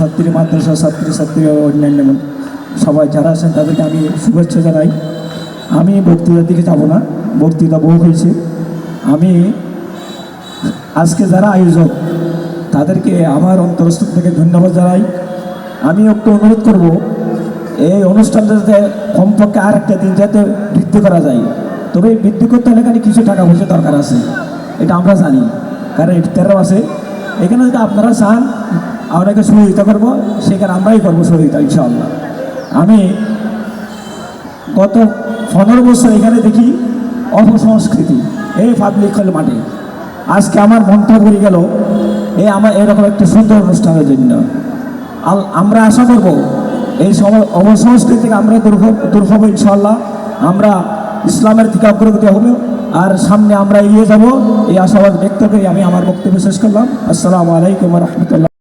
ছাত্রী, মাদ্রাসা ছাত্রী ছাত্রী ও অন্যান্য সবাই যারা আছেন তাদেরকে আমি শুভেচ্ছা জানাই। আমি বক্তৃতার দিকে যাব না, বক্তৃতা বহু হয়েছে। আমি আজকে যারা আয়োজক, তাদেরকে আমার অন্তরস্থ থেকে ধন্যবাদ জানাই। আমি একটু অনুরোধ করব, এই অনুষ্ঠানটা যাতে কমপক্ষে আর একটা দিন যাতে বৃদ্ধি করা যায়। তবে বৃদ্ধি করতে হলে এখানে কিছু টাকা পয়সা দরকার আছে। এটা আমরা জানি, কারণ এটা তেরো আছে এখানে যদি আপনারা চান, আপনাকে সহযোগিতা করব, সেখানে আমরাই করব সহযোগিতা, ইনশাআল্লাহ। আমি গত পনেরো বছর এখানে দেখি অপসংস্কৃতি, এই পাবলিক হল মাঠে। আজকে আমার মনটা ভরে গেল, এই আমার এরকম একটা সুন্দর অনুষ্ঠানের জন্য। আমরা আশা করব এই সময় অপসংস্কৃতি থেকে আমরা দূর হব- দূর হব ইনশাল্লাহ আমরা ইসলামের দিকে অগ্রগতি হবে। আর সামনে আমরা এগিয়ে যাব। এই আশাবাদ ব্যক্ত করে আমি আমার বক্তব্য শেষ করলাম। আসসালামু আলাইকুম রহমতুল্লাহ।